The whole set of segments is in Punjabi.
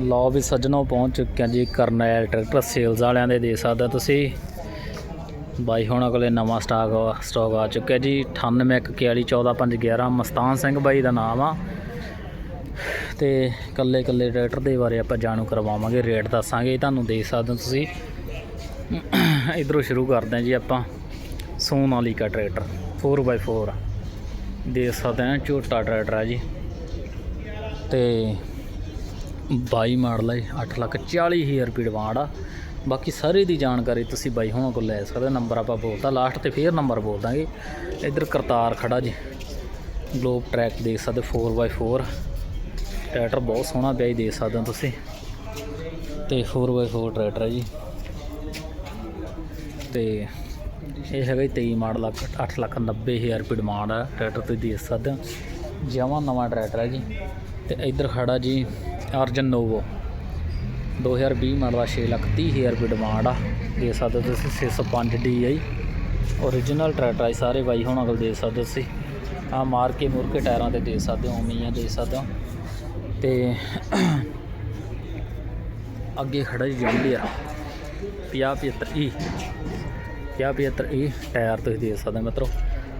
ਲਓ ਵੀ ਸੱਜਣੋ ਪਹੁੰਚ ਚੁੱਕਿਆ ਜੀ ਕਰਨੈਲ ਟਰੈਕਟਰ ਸੇਲਸ ਵਾਲਿਆਂ ਦੇ ਦੇ ਸਕਦਾ ਤੁਸੀਂ। ਬਾਈ ਹੁਣ ਕੋਲੇ ਨਵਾਂ ਸਟਾਕ ਸਟਾਕ ਆ ਚੁੱਕਿਆ ਜੀ। 9841414511 ਮਸਤਾਨ ਸਿੰਘ ਬਾਈ ਦਾ ਨਾਮ ਆ। ਤੇ ਕੱਲੇ ਕੱਲੇ ਟਰੈਕਟਰ ਦੇ ਬਾਰੇ ਆਪਾਂ ਜਾਣੂ ਕਰਵਾਵਾਂਗੇ, ਰੇਟ ਦੱਸਾਂਗੇ। ਤੁਹਾਨੂੰ ਦੇ ਸਕਦੇ ਹੋ ਤੁਸੀਂ ਇਧਰੋਂ ਸ਼ੁਰੂ ਕਰਦੇ ਹਾਂ ਜੀ ਆਪਾਂ। ਸੋਨਾਲੀਕਾ ਟਰੈਕਟਰ 4x4 ਦੇ ਸਕਦੇ ਹਾਂ, ਝੋਟਾ ਟਰੈਕਟਰ ਆ ਜੀ। ਤੇ 22 ਮਾਡਲ ਹੈ 8 ਲੱਖ 40 ਹਜ਼ਾਰ ਰੁਪਏ ਡਿਮਾਂਡ ਆ। ਬਾਕੀ ਸਾਰੇ ਦੀ ਜਾਣਕਾਰੀ ਤੁਸੀਂ ਬਾਈ ਹੋਣਾ ਕੋਲ ਲੈ ਸਕਦੇ ਹੋ। ਨੰਬਰ ਆਪਾਂ ਬੋਲਦਾ ਲਾਸਟ ਤੇ ਫੇਰ ਨੰਬਰ ਬੋਲ ਦਾਂਗੇ। ਇੱਧਰ ਕਰਤਾਰ ਖੜਾ ਜੀ ਗਲੋਬ ਟਰੈਕ ਦੇਖ ਸਕਦੇ 4x4 ਟਰੈਕਟਰ ਬਹੁਤ ਸੋਹਣਾ ਪਿਆ ਜੀ, ਦੇਖ ਸਕਦੇ ਹੋ ਤੁਸੀਂ। ਤੇ 4x4 ਟਰੈਕਟਰ ਹੈ ਜੀ। ਤੇ ਇਹ ਹੈਗਾ ਜੀ 23 ਮਾਡਲ 8 ਲੱਖ 90 ਹਜ਼ਾਰ ਰੁਪਏ ਡਿਮਾਂਡ ਆ, ਟਰੈਕਟਰ 'ਤੇ ਦੇਖ ਸਕਦੇ ਹੋ। ਜਮਾਂ ਨਵਾਂ ਟਰੈਕਟਰ ਹੈ ਜੀ। ਤੇ ਇੱਧਰ ਖੜਾ ਜੀ ਅਰਜਨ ਨੋਵੋ। 2020 ਮਾਡਲ ਦਾ 6 ਲੱਖ 30 ਹਜ਼ਾਰ ਰੁਪਏ ਡਿਮਾਂਡ ਆ। ਦੇ ਸਕਦੇ ਹੋ ਤੁਸੀਂ 605 ਡੀ ਆਈ ਓਰੀਜਨਲ ਟਰੈਕਟਰ ਆ ਸਾਰੇ ਬਾਈ ਹੁਣ ਅਗਲ ਦੇ ਸਕਦੇ ਹੋ ਤੁਸੀਂ। ਆ ਮਾਰ ਕੇ ਮੁਰ ਕੇ ਟਾਇਰਾਂ ਤੇ ਦੇ ਸਕਦੇ ਹੋ, ਉਵੇਂ ਦੇ ਸਕਦੇ ਹੋ। ਤੇ ਅੱਗੇ ਖੜਾ ਜੀ ਜੰਡੀਅਰ 5075 ਈ 5075 ਈ ਟਾਇਰ ਤੁਸੀਂ ਦੇ ਸਕਦੇ ਹੋ ਮਿੱਤਰੋ।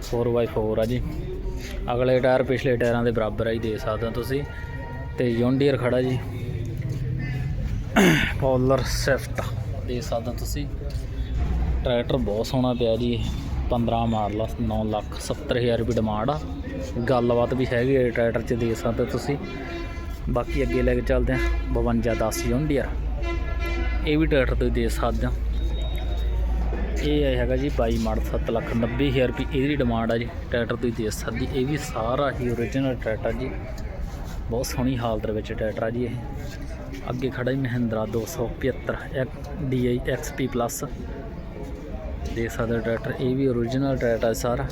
4x4 ਆ ਜੀ। ਅਗਲੇ ਟਾਇਰ ਪਿਛਲੇ ਟਾਇਰਾਂ ਦੇ ਬਰਾਬਰ ਆ ਹੀ ਦੇ ਸਕਦੇ ਹੋ ਤੁਸੀਂ। ਤੇ ਜੌਂਡੀਅਰ ਖੜਾ ਜੀ। ਪੋਲਰ ਸਿਫਟ ਦੇ ਸਕਦੇ ਹੋ ਤੁਸੀਂ। ਟਰੈਕਟਰ ਬਹੁਤ ਸੋਹਣਾ ਪਿਆ ਜੀ। 15 ਮਾਡਲ ਆ 9 ਲੱਖ 70 ਹਜ਼ਾਰ ਰੁਪਏ ਡਿਮਾਂਡ ਆ। ਗੱਲਬਾਤ ਵੀ ਹੈਗੀ ਹੈ ਟਰੈਕਟਰ 'ਚ ਦੇ ਸਕਦੇ ਹੋ ਤੁਸੀਂ। ਬਾਕੀ ਅੱਗੇ ਲੈ ਕੇ ਚੱਲਦੇ ਆ 52 10 ਜੌਂਡੀਅਰ ਇਹ ਵੀ ਟਰੈਕਟਰ ਤੁਸੀਂ ਦੇ ਸਕਦੇ ਹੋ। ਇਹ ਹੈਗਾ ਜੀ 22 ਮਾਡਲ 7 ਲੱਖ 90 ਹਜ਼ਾਰ ਰੁਪਏ ਇਹਦੀ ਡਿਮਾਂਡ ਆ ਜੀ। ਟਰੈਕਟਰ ਤੁਸੀਂ ਦੇ ਸਕਦੇ ਇਹ ਵੀ ਸਾਰਾ ਹੀ ਓਰੀਜਨਲ ਟਰੈਕਟਰ ਜੀ। ਬਹੁਤ ਸੋਹਣੀ ਹਾਲਤ ਵਿੱਚ ਟਰੈਕਟਰ ਆ ਜੀ ਇਹ। ਅੱਗੇ ਖੜਾ ਜੀ ਮਹਿੰਦਰਾ 275 DI XP ਪਲੱਸ। ਦੇ ਸਕਦੇ ਹੋ ਟਰੈਕਟਰ, ਇਹ ਵੀ ਓਰੀਜਨਲ ਟਰੈਕਟਰ ਹੈ ਸਾਰਾ।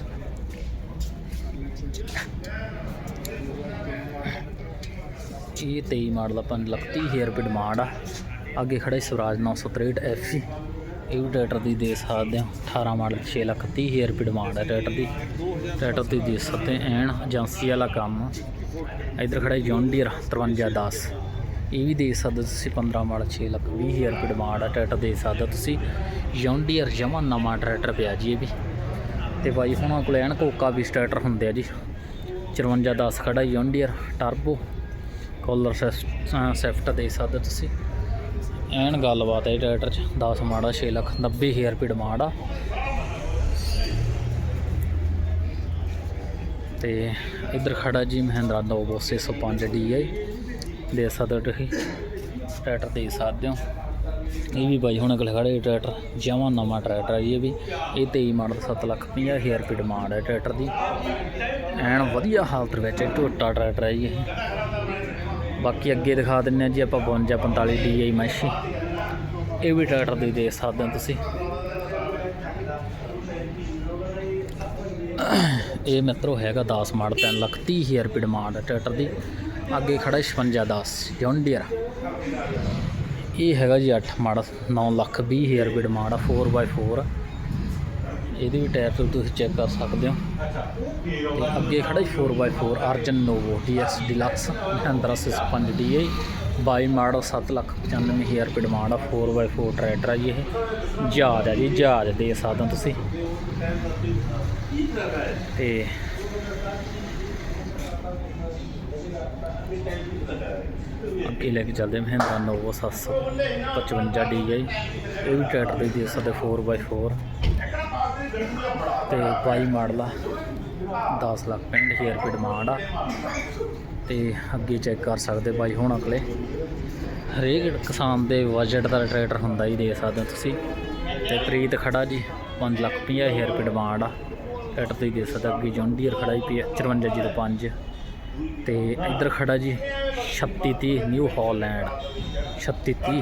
ਇਹ 23 ਮਾਡਲ ਦਾ 5 ਲੱਖ 30 ਹਜ਼ਾਰ ਰੁਪਏ ਡਿਮਾਂਡ ਆ। ਅੱਗੇ ਖੜਾ ਜੀ ਸਵਰਾਜ 963 FC ਇਹ ਵੀ ਟਰੈਕਟਰ ਦੀ ਦੇ ਸਕਦੇ ਹੋ। 18 ਮਾਡਲ 6 ਲੱਖ 30 ਹਜ਼ਾਰ ਰੁਪਏ ਡਿਮਾਂਡ ਹੈ ਟਰੈਕਟਰ ਦੀ। ਟਰੈਕਟਰ ਦੀ ਦੇ ਸਕਦੇ ਐਨ ਏਜੰਸੀ ਵਾਲਾ ਕੰਮ। ਇਧਰ ਖੜਾ ਜੌਨ ਡੀਅਰ 5310 ਇਹ ਵੀ ਦੇ ਸਕਦੇ ਤੁਸੀਂ 15 ਮਾਡਲ 6 ਲੱਖ 20 ਹਜ਼ਾਰ ਰੁਪਏ ਡਿਮਾਂਡ ਹੈ ਟਰੈਕਟਰ ਦੇ ਸਕਦੇ ਹੋ ਤੁਸੀਂ। ਜੌਨ ਡੀਅਰ ਜਮਾ ਨਵਾਂ ਟਰੈਕਟਰ ਪਿਆ ਜੀ ਇਹ ਵੀ। ਤੇ ਬਾਈ ਹੁਣਾਂ ਕੋਲ ਐਨ ਕੋਕਾ ਵੀ ਟਰੈਕਟਰ ਹੁੰਦੇ ਆ ਜੀ। 5410 ਖੜਾ John Deere turbo collar shaft ਦੇ ਸਕਦੇ ਤੁਸੀਂ। ਐਨ ਗੱਲਬਾਤ ਹੈ ਟਰੈਕਟਰ ਚ 10 ਮਾੜਾ 6 ਲੱਖ 90 ਹਜ਼ਾਰ ਰੁਪਏ ਡਿਮਾਂਡ ਆ। ਤੇ ਇੱਧਰ ਖੜਾ ਜੀ ਮਹਿੰਦਰਾ ਨੋਵੋ 605 DI ਦੇ ਸਕਦੇ ਹੋ ਤੁਸੀਂ ਟਰੈਕਟਰ ਦੇ ਸਕਦੇ ਹੋ ਇਹ ਵੀ ਬਾਈ ਹੁਣ ਕੋਲ ਖੜੇ ਟਰੈਕਟਰ ਜਮਾਂ ਨਵਾਂ ਟਰੈਕਟਰ ਹੈ ਜੀ ਇਹ ਵੀ। ਇਹ 23 ਮਾਡਲ 7 ਲੱਖ 50 ਹਜ਼ਾਰ ਰੁਪਏ ਡਿਮਾਂਡ ਹੈ ਟਰੈਕਟਰ ਦੀ। ਐਨ ਵਧੀਆ ਹਾਲਤ ਵਿੱਚ ਹੈ, ਟਰੈਕਟਰ ਹੈ ਜੀ ਇਹ। ਬਾਕੀ ਅੱਗੇ ਦਿਖਾ ਦਿੰਨੇ ਆ ਜੀ ਆਪਾਂ 52 45 DI ਮੈਸ਼ੀ। ਇਹ ਵੀ ਟਰੈਕਟਰ ਦੀ ਦੇਖ ਸਕਦੇ ਹੋ ਤੁਸੀਂ। ਇਹ ਮਿੱਤਰੋ ਹੈਗਾ 10 ਮਾਡਲ 3 ਲੱਖ 30 ਹਜ਼ਾਰ ਰੁਪਏ ਡਿਮਾਂਡ ਹੈ ਟਰੈਕਟਰ ਦੀ। ਅੱਗੇ ਖੜਾ 56 10 ਜੌਂਡੀਅਰ ਇਹ ਹੈਗਾ ਜੀ 8 ਮਾਡਲ 9 ਲੱਖ 20 ਹਜ਼ਾਰ ਰੁਪਏ ਡਿਮਾਂਡ ਆ 4x4 ਇਹਦੇ ਵੀ ਟਾਇਰ ਤੋਂ ਤੁਸੀਂ ਚੈੱਕ ਕਰ ਸਕਦੇ ਹੋ। ਤੇ ਅੱਗੇ ਖੜਾ ਜੀ 4x4 Arjun Novo DX deluxe Mahindra 605 DI 22 model 7 lakh 95 ਹਜ਼ਾਰ ਰੁਪਏ ਡਿਮਾਂਡ ਆ। 4x4 ਟਰੈਕਟਰ ਆ ਜੀ ਇਹ। ਜਹਾਜ਼ ਆ ਜੀ, ਜਹਾਜ਼ ਦੇ ਸਕਦੇ ਹੋ ਤੁਸੀਂ। ਤੇ ਅੱਗੇ ਲੈ ਕੇ ਚੱਲਦੇ ਹਾਂ ਮਹਿੰਦਰਾ ਨੋਵੋ 755 DI ਇਹ ਵੀ ਟਰੈਕਟਰ ਦੇ ਦੇ ਸਕਦੇ 4x4 ਤੇ 22 ਮਾਡਲ ਆ। 10 ਲੱਖ 65 ਹਜ਼ਾਰ ਰੁਪਏ ਡਿਮਾਂਡ ਆ। ਤੇ ਅੱਗੇ ਚੈੱਕ ਕਰ ਸਕਦੇ ਬਾਈ ਹੁਣ ਅਗਲੇ। ਹਰੇਕ ਕਿਸਾਨ ਦੇ ਬਜਟ ਦਾ ਟਰੈਕਟਰ ਹੁੰਦਾ ਹੀ ਦੇ ਸਕਦੇ ਹੋ ਤੁਸੀਂ। ਤੇ ਪ੍ਰੀਤ ਖੜਾ ਜੀ 5 ਲੱਖ 50 ਹਜ਼ਾਰ ਰੁਪਏ ਡਿਮਾਂਡ ਆ। ਟਰੈਕਟਰ ਤੁਸੀਂ ਦੇ ਸਕਦੇ ਹੋ। ਅੱਗੇ ਜੌਂਡੀਅਰ ਖੜਾ ਜੀ 5405 ਤੇ ਇੱਧਰ ਖੜਾ ਜੀ 3630 ਨਿਊ ਹਾਲੈਂਡ 3630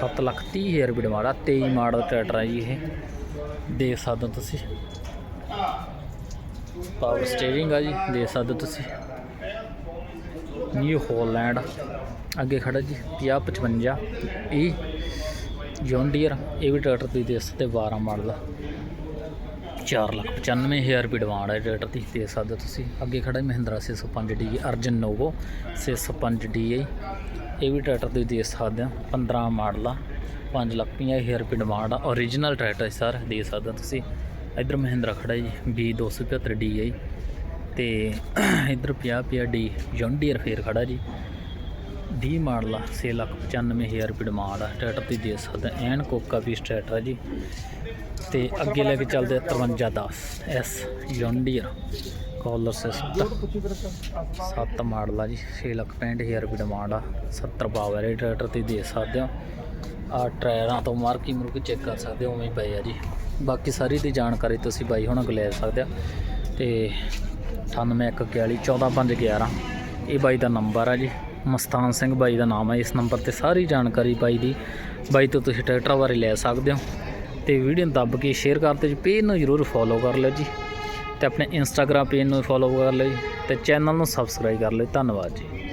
7 ਲੱਖ 30 ਹਜ਼ਾਰ ਰੁਪਏ ਡਿਮਾਂਡ ਆ। 23 ਮਾਡਲ ਟਰੈਕਟਰ ਆ ਜੀ ਇਹ। ਦੇ ਸਕਦੇ ਹੋ ਤੁਸੀਂ। ਪਾਵਰ ਸਟੀਅਰਿੰਗ ਆ ਜੀ, ਦੇ ਸਕਦੇ ਹੋ ਤੁਸੀਂ। ਨਿਊ ਹੋਲੈਂਡ ਅੱਗੇ ਖੜਾ ਜੀ 5055 ਇਹ ਜੌਨ ਡੀਅਰ ਇਹ ਵੀ ਟਰੈਕਟਰ ਤੁਸੀਂ ਦੇ ਸਕਦੇ 12 ਮਾਡਲ। 4 ਲੱਖ 95 ਹਜ਼ਾਰ ਰੁਪਏ ਡਿਮਾਂਡ ਹੈ ਟਰੈਕਟਰ ਦੀ ਦੇ ਸਕਦੇ ਹੋ ਤੁਸੀਂ। ਅੱਗੇ ਖੜਾ ਜੀ, Mahindra 605 D, Arjun Novo 605 D ਇਹ ਵੀ ਟਰੈਕਟਰ ਤੁਸੀਂ ਦੇਖ ਸਕਦੇ ਹੋ 15 ਮਾਡਲ ਆ 5 ਲੱਖ 50 ਹਜ਼ਾਰ ਰੁਪਏ ਡਿਮਾਂਡ ਆ ਓਰੀਜਨਲ ਟਰੈਕਟਰ ਸਰ, ਦੇਖ ਸਕਦੇ ਹੋ ਤੁਸੀਂ। ਇੱਧਰ ਮਹਿੰਦਰਾ ਖੜਾ ਜੀ, B 275 ਡੀ ਹੈ ਜੀ। ਤੇ ਇੱਧਰ 50 50 ਡੀ ਜੌਂਡੀਅਰ ਫੇਰ ਖੜਾ ਜੀ। 20 ਮਾਡਲ ਆ 6 ਲੱਖ 95 ਹਜ਼ਾਰ ਰੁਪਏ ਡਿਮਾਂਡ ਆ, ਟਰੈਕਟਰ ਤੁਸੀਂ ਦੇਖ ਸਕਦੇ ਹੋ, ਐਨ ਕੋਕਾ ਪੀਸ ਟਰੈਕਟਰ ਆ ਜੀ। ਤੇ ਅੱਗੇ ਲੈ ਕੇ ਚੱਲਦੇ ਆ 5310 S John Deere collar system 7 model ਆ ਜੀ 6 ਲੱਖ 65 ਹਜ਼ਾਰ ਰੁਪਏ ਡਿਮਾਂਡ ਆ। 70 ਪਾਵਰ ਇਹ ਟਰੈਕਟਰ ਤੇ ਦੇ ਸਕਦੇ ਹੋ। ਆ ਟਾਇਰਾਂ ਤੋਂ ਮਾਰਕੀ ਮੁਰਕੀ ਚੈੱਕ ਕਰ ਸਕਦੇ ਹੋ, ਉਵੇਂ ਹੀ ਪਏ ਆ ਜੀ। ਬਾਕੀ ਸਾਰੀ ਦੀ ਜਾਣਕਾਰੀ ਤੁਸੀਂ ਬਾਈ ਹੁਣਾਂ ਕੋਲ ਲੈ ਸਕਦੇ ਆ। ਤੇ 981411 ਇਹ ਬਾਈ ਦਾ ਨੰਬਰ ਆ ਜੀ। ਮਸਤਾਨ ਸਿੰਘ ਬਾਈ ਦਾ ਨਾਮ ਹੈ ਇਸ ਨੰਬਰ ਤੇ ਸਾਰੀ ਜਾਣਕਾਰੀ ਬਾਈ ਦੀ। ਬਾਈ ਤੋਂ ਤੁਸੀਂ ਟਰੈਕਟਰ ਬਾਰੇ ਲੈ ਸਕਦੇ ਹੋ। ਤੇ ਵੀਡੀਓ ਨੂੰ ਦੱਬ ਕੇ ਸ਼ੇਅਰ ਕਰਦੇ ਜੀ ਪੇਜ ਨੂੰ ਜਰੂਰ ਫੋਲੋ ਕਰ ਲਿਓ ਜੀ। ਤੇ ਆਪਣੇ ਇੰਸਟਾਗ੍ਰam ਪੇਜ ਨੂੰ ਫੋਲੋ ਕਰ ਲਈ ਜੀ ਤੇ ਚੈਨਲ ਨੂੰ ਸਬਸਕ੍ਰਾਈਬ ਕਰ ਲਈ ਧੰਨਵਾਦ ਜੀ।